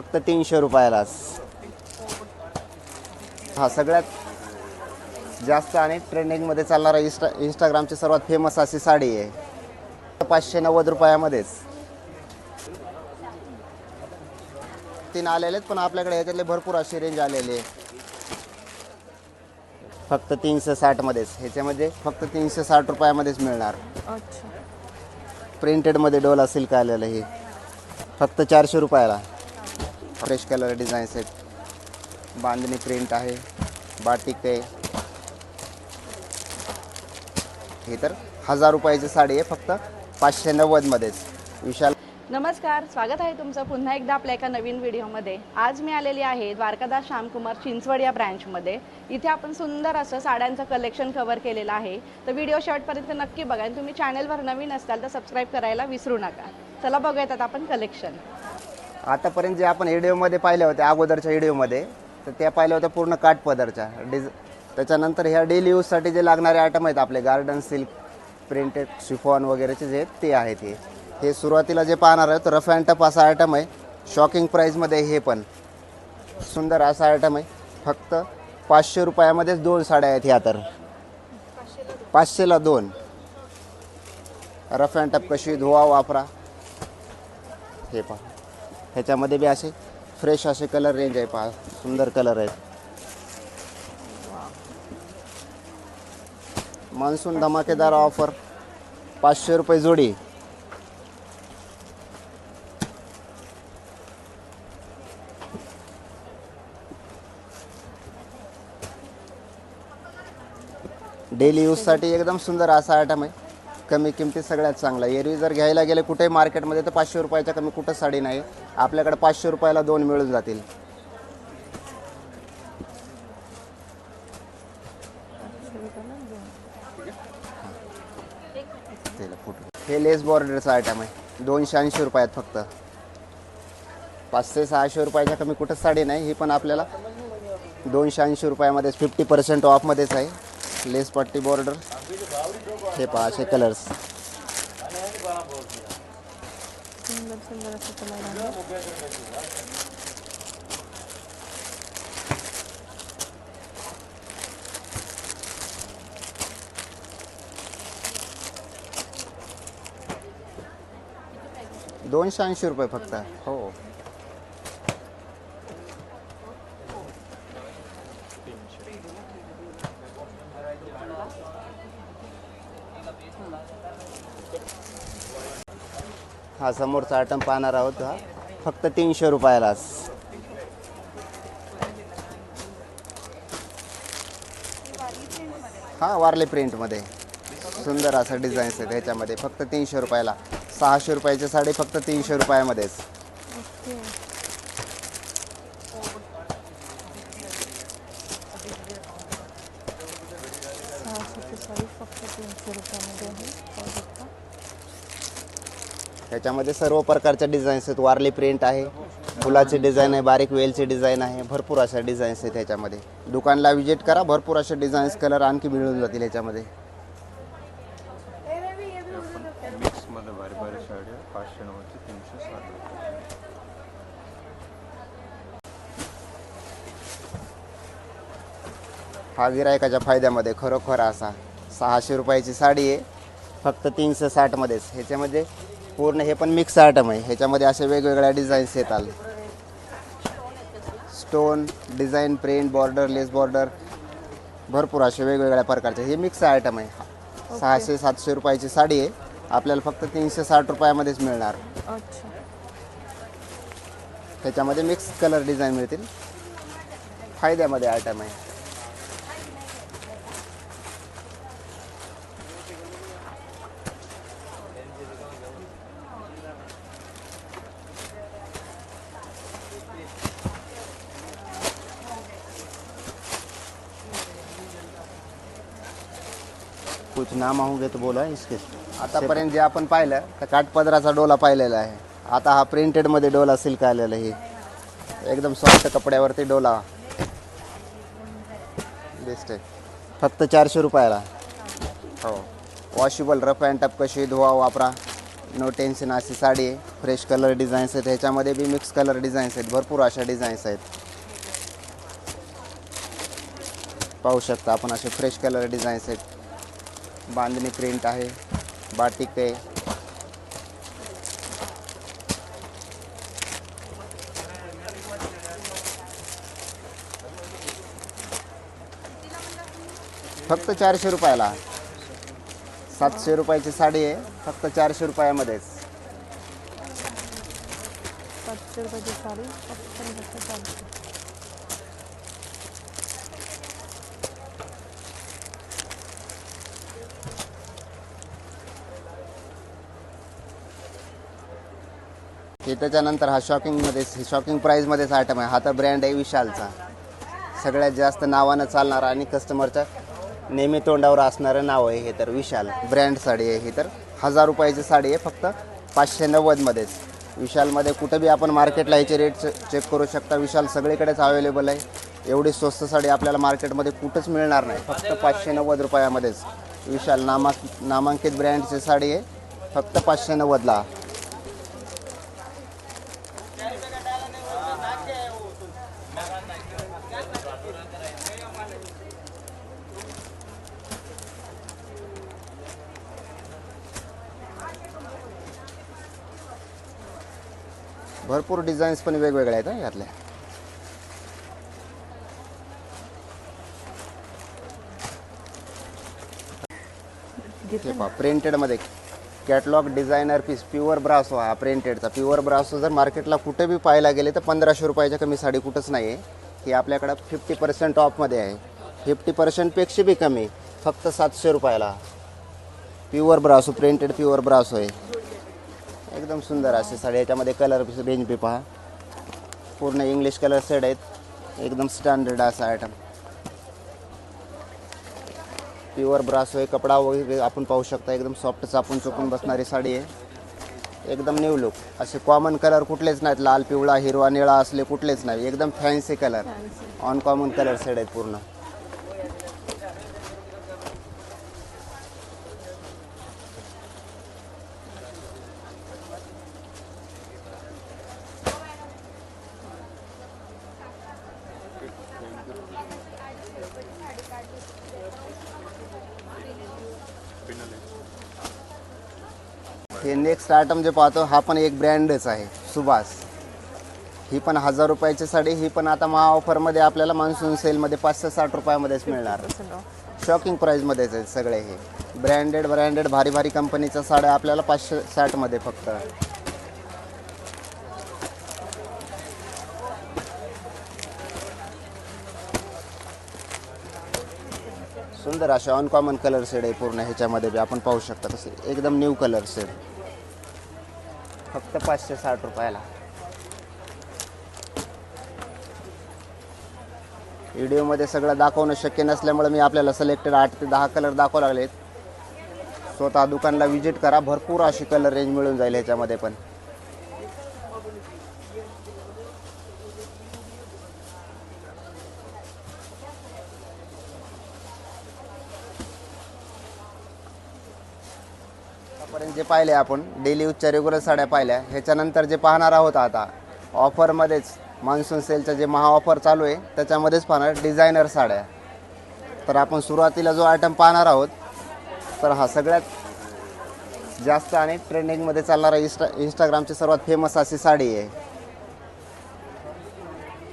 फक्त तीनशे रुपयालाच. हा सगळ्यात जास्त आणि ट्रेंडिंगमध्ये चालणारा इंस्टा इंस्टाग्रामची सर्वात फेमस अशी साडी आहे. पाचशे नव्वद रुपयामध्येच. तीन आलेले आहेत पण आपल्याकडे ह्याच्यातले भरपूर अशी रेंज आलेली आहे. फक्त तीनशे साठमध्येच. ह्याच्यामध्ये फक्त तीनशे साठ रुपयामध्येच मिळणार. प्रिंटेडमध्ये डोला सिल्क आलेलं हे फक्त चारशे रुपयाला. फ्रेश कलर डिझाईन्स आहेत बांधणी प्रिंट आहे बाटिक आहे. हे तर हजार रुपयाची साडी आहे फक्त पाचशे नव्वदमध्येच विशाल नमस्कार स्वागत आहे तुमचं पुन्हा एकदा आपल्या एका नवीन व्हिडिओमध्ये. आज मी आलेली आहे द्वारकादास श्यामकुमार चिंचवड या ब्रँचमध्ये इथे आपण सुंदर असं साड्यांचं कलेक्शन कव्हर केलेलं आहे. तर व्हिडिओ शेवटपर्यंत नक्की बघा आणि तुम्ही चॅनलवर नवीन असाल तर सबस्क्राईब करायला विसरू नका. चला बघूयात आपण कलेक्शन आतापर्यंत जे आपण व्हिडिओमध्ये पाहिल्या होत्या अगोदरच्या व्हिडिओमध्ये तर त्या पाहिल्या होत्या पूर्ण काठ पदरच्या. डिझ त्याच्यानंतर ह्या डेली यूजसाठी जे लागणारे आयटम आहेत आपले गार्डन सिल्क प्रिंटेड शिफॉन वगैरेचे जे ते आहेत हे. हे सुरुवातीला जे पाहणार आहेत रफ अँड टप असा आयटम आहे. शॉकिंग प्राईजमध्ये हे पण सुंदर असा आयटम आहे. फक्त पाचशे रुपयामध्येच दोन साड्या आहेत ह्या तर. पाचशेला दोन. रफ अँड टप कशी धुवा वापरा. हे पहा. ह्याच्यामध्ये बी असे फ्रेश असे कलर रेंज आहे पहा सुंदर कलर आहेत. मान्सून धमाकेदार ऑफर पाचशे रुपये जोडी. डेली यूजसाठी एकदम सुंदर असा आयटम आहे. कमी किमतीत सगळ्यात चांगला एरवी जर घ्यायला गेले कुठेही मार्केटमध्ये तर पाचशे रुपयाच्या कमी कुठं साडी नाही. आपल्याकडे पाचशे रुपयाला दोन मिळून जातील. हे लेस बॉर्डरचं आयटम आहे. दोनशे ऐंशी रुपयात फक्त. पाचशे सहाशे रुपयाच्या कमी कुठंच साडी नाही ही पण आपल्याला दोनशे ऐंशी रुपयामध्येच फिफ्टी पर्सेंट ऑफमध्येच आहे. लेस पट्टी बॉर्डर. हे पहा असे कलर्स सुंदर सुंदर रुपये फक्त हो। हा समोरचा आयटम पाहणार आहोत हा. फक्त तीनशे रुपयालाच. हा वारले प्रिंटमध्ये सुंदर असं डिझाईन्स आहेत ह्याच्यामध्ये. फक्त तीनशे रुपयाला. सहाशे रुपयाची साडी फक्त तीनशे रुपयामध्येच. फक्त तीनशे रुपयामध्ये आहे पाहू शकता ह्याच्यामध्ये सर्व प्रकारच्या डिझाईन्स आहेत. वारली प्रिंट आहे फुलाची डिझाईन आहे बारीक वेलची डिझाईन आहे भरपूर अशा डिझाईन्स आहेत ह्याच्यामध्ये. दुकानला व्हिजिट करा भरपूर असे डिझाईन्स कलर आणखी मिळून जातील ह्याच्यामध्ये. मिक्समध्ये भारी भारी साडी आहे पाचशे नव्वदची तीनशे साठ. रुपये हा गिरायकाच्या फायद्यामध्ये खरोखर असा. सहाशे रुपयाची साडी आहे. फक्त तीनशे साठमध्येच ह्याच्यामध्ये पूर्ण हे पण मिक्स आयटम आहे. ह्याच्यामध्ये असे वेगवेगळ्या डिझाईन्स येतात stone design print border lace border भरपूर असे वेगवेगळ्या प्रकारचे हे मिक्स आयटम आहे. सहाशे सातशे रुपयाची साडी आहे. आपल्याला फक्त तीनशे साठ रुपयामध्येच मिळणार. त्याच्यामध्ये मिक्स कलर डिझाईन मिळतील. फायद्यामध्ये आयटम आहे. कुछ नाम होंगे तो बोला इसके। आतापर्यंत जे आपण पाहिलं तर काठपदराचा डोला पाहिलेला आहे. आता हा प्रिंटेडमध्ये डोला सिल्क आलेला आहे. एकदम सॉफ्ट कपड्यावरती डोला. बेस्ट आहे फक्त चारशे रुपयाला. हो. वॉशेबल रफ अँड टप कशी धुवा वापरा. नो टेन्शन अशी साडी आहे. फ्रेश कलर डिझाईन्स आहेत. ह्याच्यामध्ये बी मिक्स कलर डिझाईन्स आहेत. भरपूर अशा डिझाईन्स आहेत. पाहू शकता आपण असे फ्रेश कलर डिझाईन्स आहेत. बांधणी प्रिंट आहे बाटिक आहे. फक्त चारशे रुपयाला. सातशे रुपयाची साडी आहे फक्त चारशे रुपयामध्येच. सातशे रुपयाची साडी हे त्याच्यानंतर हा शॉकिंगमध्ये शॉकिंग प्राईजमध्येच आयटम आहे. हा तर ब्रँड आहे विशालचा. सगळ्यात जास्त नावानं चालणारा आणि कस्टमरच्या नेहमी तोंडावर असणारं नाव आहे हे तर विशाल. ब्रँड साडी आहे ही तर. हजार रुपयाची साडी आहे फक्त पाचशे नव्वदमध्येच विशालमध्ये कुठं बी आपण मार्केटला ह्याचे रेट चेक करू शकता. विशाल सगळीकडेच अवेलेबल आहे. एवढी स्वस्त साडी आपल्याला मार्केटमध्ये कुठंच मिळणार नाही. फक्त पाचशे नव्वद रुपयामध्येच. विशाल नामा नामांकित ब्रँडची साडी आहे. फक्त पाचशे नव्वदला. भरपूर डिझाईन्स पण वेगवेगळ्या आहेत यातल्या हे पहा प्रिंटेडमध्ये catalogue designer piece pure brasso हा प्रिंटेडचा प्युअर ब्रासो जर मार्केटला कुठे बी पाहायला गेले तर पंधराशे रुपयाच्या कमी साडी कुठंच नाही आहे ही आपल्याकडं फिफ्टी पर्सेंट ऑफमध्ये आहे. फिफ्टी पर्सेंटपेक्षा बी कमी फक्त सातशे रुपयाला. Pure brasso printed pure brasso आहे एकदम सुंदर असे साडी याच्यामध्ये कलर रेंज बी पहा पूर्ण इंग्लिश कलर सेट आहेत. एकदम स्टँडर्ड असा आयटम प्युअर ब्रास आहे कपडा वगैरे आपण पाहू शकता. एकदम सॉफ्ट चापून चुकून बसणारी साडी आहे. एकदम न्यू लुक असे कॉमन कलर कुठलेच नाहीत. लाल पिवळा हिरवा निळा असले कुठलेच नाही. एकदम fancy colour on common colour set आहेत पूर्ण. हे नेक्स्ट आयटम जे पाहतो हा पण एक ब्रँडच आहे सुभाष. ही पण हजार रुपयाची साडी ही पण आता महा ऑफरमध्ये आपल्याला मान्सून सेलमध्ये पाचशे साठ रुपयामध्येच मिळणार. शॉकिंग प्राईजमध्येच आहेत सगळे हे. ब्रँडेड ब्रँडेड भारी भारी कंपनीच्या साड्या आपल्याला पाचशे साठमध्ये फक्त. सुंदर अशा अनकॉमन कलर सेड आहे पूर्ण ह्याच्यामध्ये बी. आपण पाहू शकता कसे एकदम न्यू कलर सेड फक्त पाचशे साठ रुपयाला. व्हिडिओमध्ये सगळं दाखवणं शक्य नसल्यामुळे मी आपल्याला सिलेक्टेड आठ ते दहा कलर दाखवू लागलेत. स्वतः दुकानला व्हिजिट करा. भरपूर अशी कलर रेंज मिळून जाईल ह्याच्यामध्ये पण. जे पाहिले आपण डेली यूजच्या रेग्युलर साड्या पाहिल्या ह्याच्यानंतर जे पाहणार आहोत आता ऑफरमध्येच मान्सून सेलचं जे महा ऑफर चालू आहे त्याच्यामध्येच पाहणार डिझायनर साड्या. तर आपण सुरुवातीला जो आयटम पाहणार आहोत तर हा सगळ्यात जास्त आणि ट्रेंडिंगमध्ये चालणारा इंस्टा इंस्टाग्रामची सर्वात फेमस अशी साडी आहे.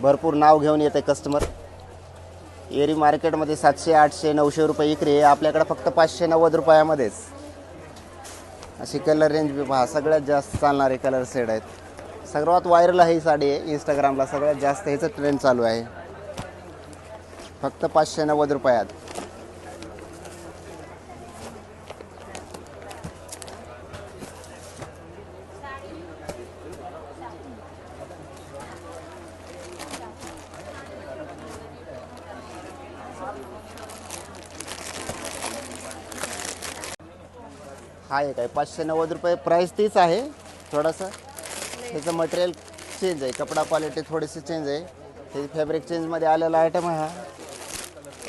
भरपूर नाव घेऊन येते कस्टमर एरी मार्केटमध्ये सातशे आठशे नऊशे रुपये इकरी आहे. आपल्याकडे फक्त पाचशे नव्वद रुपयामध्येच. अशी कलर रेंज बी पहा. सगळ्यात जास्त चालणारे कलर सेड आहेत. सर्वात व्हायरल ही साडी आहे इंस्टाग्रामला सगळ्यात जास्त ह्याचं ट्रेंड चालू आहे. फक्त पाचशे नव्वद रुपयात. आहे पाचशे नव्वद रुपये प्राईस तीच आहे. थोडंसं त्याचं मटेरियल चेंज आहे. कपडा क्वालिटी थोडीशी चेंज आहे. हे फॅब्रिक चेंजमध्ये आलेला आयटम आहे हा.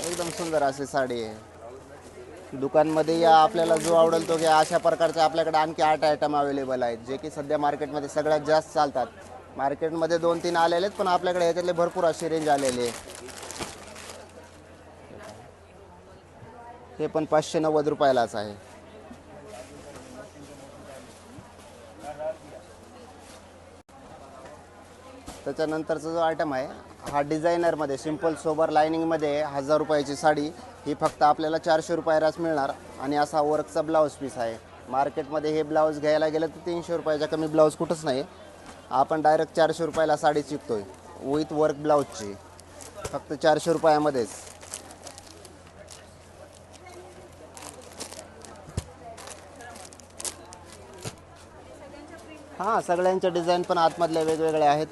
एकदम सुंदर अशी साडी आहे. दुकानमध्ये या आपल्याला जो आवडेल तो घ्या. अशा प्रकारचे आपल्याकडे आणखी आठ आयटम अवेलेबल आहेत. जे की सध्या मार्केटमध्ये सगळ्यात जास्त चालतात. मार्केटमध्ये दोन तीन आलेले आहेत पण आपल्याकडे ह्याच्यातले भरपूर अशी रेंज आलेली आहे. हे पण पाचशे नव्वद रुपयालाच आहे. त्याच्यानंतरचा जो आयटम आहे हा डिझायनरमध्ये सिंपल सोबर लायनिंगमध्ये हजार रुपयाची साडी. ही फक्त आपल्याला चारशे रुपयालाच मिळणार. आणि असा वर्कचा ब्लाऊज पीस आहे. मार्केटमध्ये हे ब्लाऊज घ्यायला गेलं तर तीनशे रुपयाच्या कमी ब्लाऊज कुठंच नाही. आपण डायरेक्ट चारशे रुपयाला साडी शिकतोय विथ वर्क ब्लाऊजची फक्त चारशे रुपयामध्येच. हां सगळ्यांच्या डिझाईन पण आतमधल्या वेगवेगळ्या आहेत.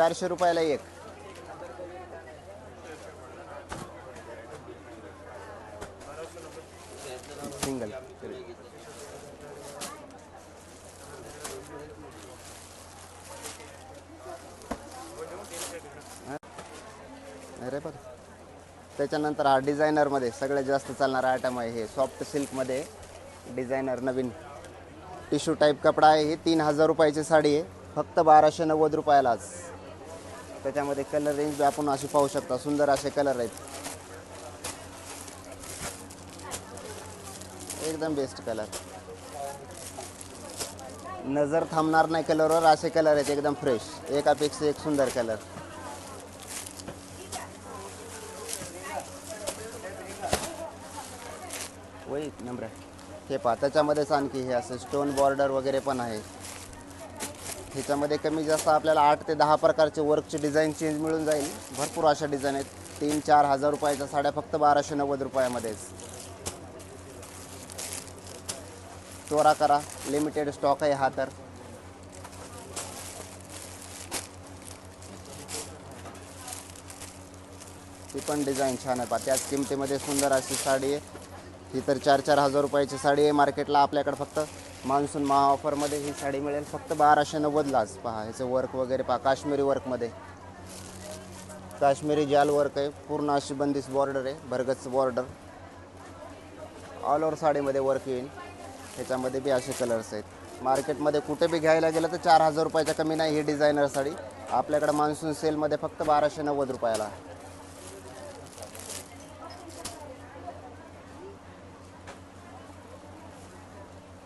चारशे रुपयाला एक. सिंगल. अरे बघ. त्याच्यानंतर हा डिझायनरमध्ये सगळ्यात जास्त चालणारा आयटम आहे हे सॉफ्ट सिल्कमध्ये डिझायनर नवीन. टिश्यू टाईप कपडा आहे ही तीन हजार रुपयाची साडी आहे. फक्त बाराशे नव्वद रुपयालाच. त्याच्यामध्ये कलर रेंज आपण अशी पाहू शकता. सुंदर असे कलर आहेत. एकदम बेस्ट कलर नजर थांबणार नाही कलरवर असे कलर आहेत. एकदम फ्रेश एकापेक्षा एक सुंदर कलर वही नंबर हे पहा त्याच्यामध्येच आणखी हे असं स्टोन बॉर्डर वगैरे पण आहे. ह्याच्यामध्ये कमी जास्त आपल्याला आठ ते दहा प्रकारचे वर्कचे डिझाईन चेंज मिळून जाईल. भरपूर अशा डिझाईन आहेत. तीन चार हजार रुपयाच्या साड्या फक्त बाराशे नव्वद रुपयामध्येच. चोरा करा. लिमिटेड स्टॉक आहे हा तर. ती पण डिझाईन छान आहे. पा त्याच किमतीमध्ये सुंदर अशी साडी आहे. ही तर चार चार हजार रुपयाची साडी आहे. मार्केटला आपल्याकडे फक्त मान्सून महा ऑफरमध्ये ही साडी मिळेल. फक्त बाराशे नव्वदलाच. पहा ह्याचं वर्क वगैरे पहा काश्मीरी वर्कमध्ये काश्मीरी जाल वर्क आहे. पूर्ण अशी बंदिश बॉर्डर आहे. भरगच बॉर्डर ऑल ओव्हर साडीमध्ये वर्क येईल. ह्याच्यामध्ये बी असे कलर्स आहेत. मार्केटमध्ये कुठे बी घ्यायला गेलं तर चार हजार रुपयाच्या कमी नाही ही डिझायनर साडी. आपल्याकडे मान्सून सेलमध्ये फक्त बाराशे नव्वद रुपयाला. आहे